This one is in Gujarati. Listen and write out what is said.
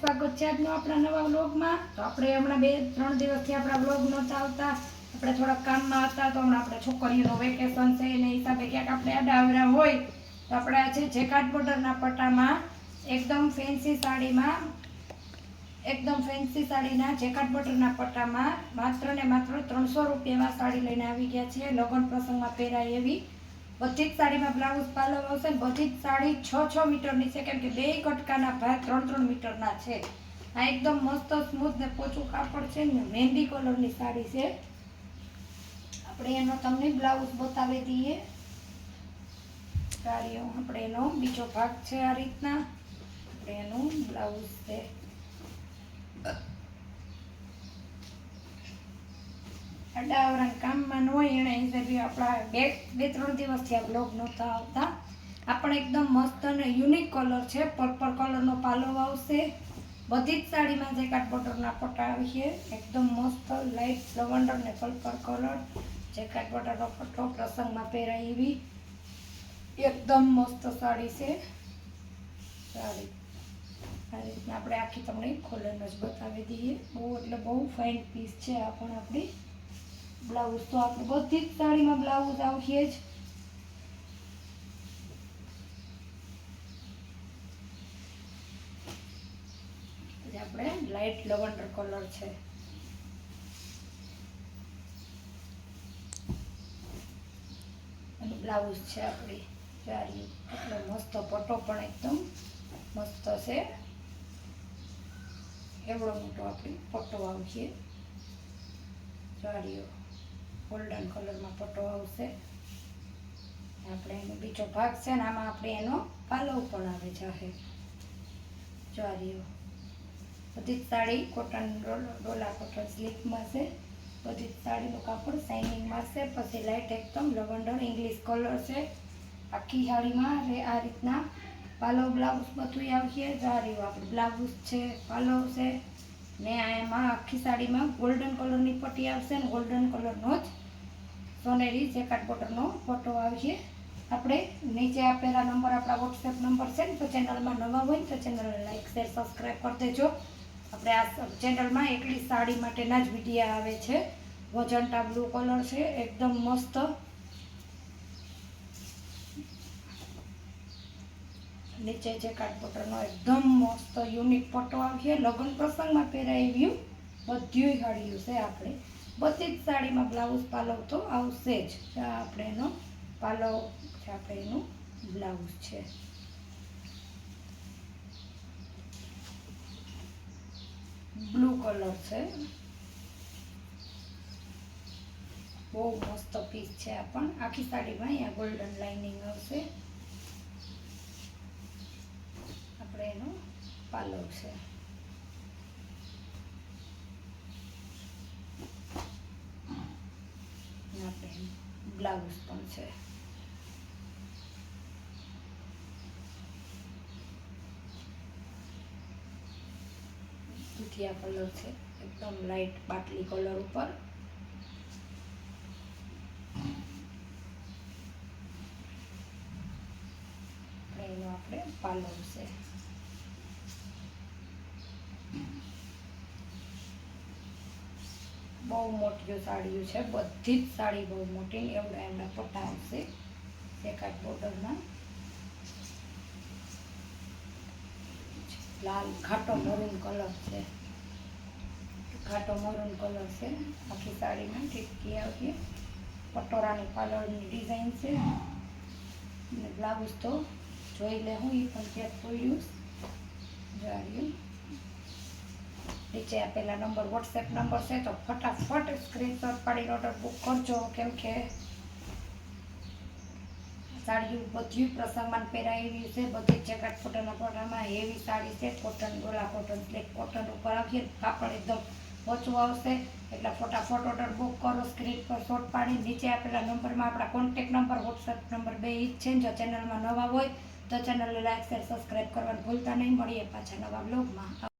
સ્વાગત છે આજનો આપણા નવા વ્લોગમાં. તો આપણે હમણાં બે, ત્રણ દિવસથી આપણા વ્લોગ નહોતા આવતા. આપણે થોડાક કામમાં હતા તો હમણાં આપણે છોકરીઓનો વેકેશન છે એને હિસાબે ક્યાંક આપણે આડાવડા હોય તો આપણે આજે જેકાટ બોર્ડરના પટ્ટામાં એકદમ ફેન્સી સાડીમાં, એકદમ ફેન્સી સાડીના જેકાટ બોર્ડરના પટ્ટામાં માત્ર ને માત્ર ત્રણસો રૂપિયામાં સાડી લઈને આવી ગયા છીએ. લગ્ન પ્રસંગમાં પહેરાય એવી બધી જ સાડીમાં બ્લાઉઝ પાલવ આવશે ને બધી જ સાડી છ છ મીટરની છે, કેમ કે બે કટકાના ભાગ ત્રણ ત્રણ મીટરના છે. આ એકદમ મસ્ત સ્મૂથ ને પોચું કાપડ છે ને મહેંદી કલરની સાડી છે. આપણે એનો તમને બ્લાઉઝ બતાવી દઈએ. સાડીઓ, આપણે એનો બીજો ભાગ છે આ રીતના. આપણે એનું બ્લાઉઝ છે. અડાવરા કામમાં ન હોય એના હિસાબે આપણા બે બે ત્રણ દિવસથી આ બ્લોગ નહોતા આવતા. આ પણ એકદમ મસ્ત અને યુનિક કલર છે. પર્પલ કલરનો પાલો આવશે. બધી જ સાડીમાં જે કાટબોટરના પટ્ટા આવશે એકદમ મસ્ત લાઇટ લવંડર ને પર્પલ કલર જે કાટબોટરનો પટ્ટો પ્રસંગમાં પહેરાય એવી. એકદમ મસ્ત સાડી છે. સાડી. આ રીતના આપણે આખી તમને ખોલઈને જ બતાવી દઈએ. બહુ, એટલે બહુ ફાઇન પીસ છે આ પણ આપણી. બ્લાઉઝ. તો આપણે બધી જ સાડીમાં બ્લાઉઝ આવશે જ. પછી આપણે લાઇટ લવંડર કલર છે. બ્લાઉઝ છે આપણી સાડી એટલે મસ્ત પટ્ટો પણ એકદમ મસ્ત છે. એવડો મોટો આપણી પટ્ટો આવશે. સાડીઓ. ગોલ્ડન કલરમાં પટ્ટો આવશે. આપણે એનો બીજો ભાગ છે ને આમાં આપણે એનો પાલવ પણ આવે છે જારીઓ બધી જ સાડી કોટન ડોલા કોટન સ્લીપમાં છે. બધી જ સાડીનું કાપડ શાઇનિંગમાં છે. પછી લાઇટ એકદમ લવંડર ઇંગ્લિશ કલર છે. આખી સાડીમાં આ રીતના પાલવ બ્લાઉઝ બધું આવશે. જારીઓ આપણે બ્લાઉઝ છે પાલવ છે. ને આ એમાં આખી સાડીમાં ગોલ્ડન કલરની પટ્ટી આવશે ને ગોલ્ડન કલરનો જ સોનેરી જેકાટ બોટરનો ફોટો આવશે. આપણે નીચે આપેલા નંબર આપણા વોટ્સએપ નંબર છે ને, તો ચેનલમાં નવા હોય ને, તો ચેનલને લાઈક શેર સબસ્ક્રાઈબ કરી દેજો. આપણે આ ચેનલમાં એકલી સાડી માટેના જ વિડીયા આવે છે. વજન બ્લુ કલર છે, એકદમ મસ્ત નીચે જે કાટપોટરનો એકદમ મસ્ત યુનિક પટ્ટો આવ્યો. લગ્ન પ્રસંગમાં પહેરાય એવી બધી સાડીઓ છે આપણે. બધી જ સાડીમાં બ્લાઉઝ પાલવ તો આવશે જ. આપણે એનો પાલવ છે, આપણે એનું બ્લાઉઝ છે. બ્લુ કલર છે. બહુ મસ્ત પીસ છે આ પણ. આખી સાડીમાં અહીંયા ગોલ્ડન લાઇનિંગ આવશે આપણે એનો પાલવ છે. આપણે બ્લાઉઝ પણ છે. દુધિયા કલર છે, એકદમ લાઇટ બાટલી કલર ઉપર. આપણે એનો આપણે પાલવ છે. બહુ મોટી સાડીઓ છે, બધી જ સાડી બહુ મોટી, એવડા એવડા પટ્ટા આવશે એકાદ બોર્ડરમાં લાલ ઘાટો મરૂન કલર છે. ઘાટો મરૂન કલર છે, આખી સાડીમાં ઠીકી આવશે પટોરાની પાલરની ડિઝાઇન છે. અને બ્લાઉઝ તો જોઈ લે હું એ પણ ત્યાં પડ્યું જાડ્યું નીચે આપેલા નંબર વોટ્સએપ નંબર છે તો ફટાફટ સ્ક્રીનશોટ પાડીને ઓર્ડર બુક કરજો. કેમ કે સાડીઓ બધી પ્રસંગમાં પહેરાય એવી છે. બધી જગાટ ફોટોના ફોટામાં હેવી સાડી છે. કોટન ગોલા કોટન સ્લેક કોટન ઉપર આવીએ કાપડ એકદમ ઓછું આવશે. એટલે ફટાફટ ઓર્ડર બુક કરો સ્ક્રીન પર શોટ પાડી. નીચે આપેલા નંબરમાં આપણા કોન્ટેક નંબર વોટ્સએપ નંબર બે જ છે. જો ચેનલમાં નવા હોય તો ચેનલને લાઈક શેર સબસ્ક્રાઈબ કરવાનું ભૂલતા નહીં. મળીએ પાછા નવા બ્લોગમાં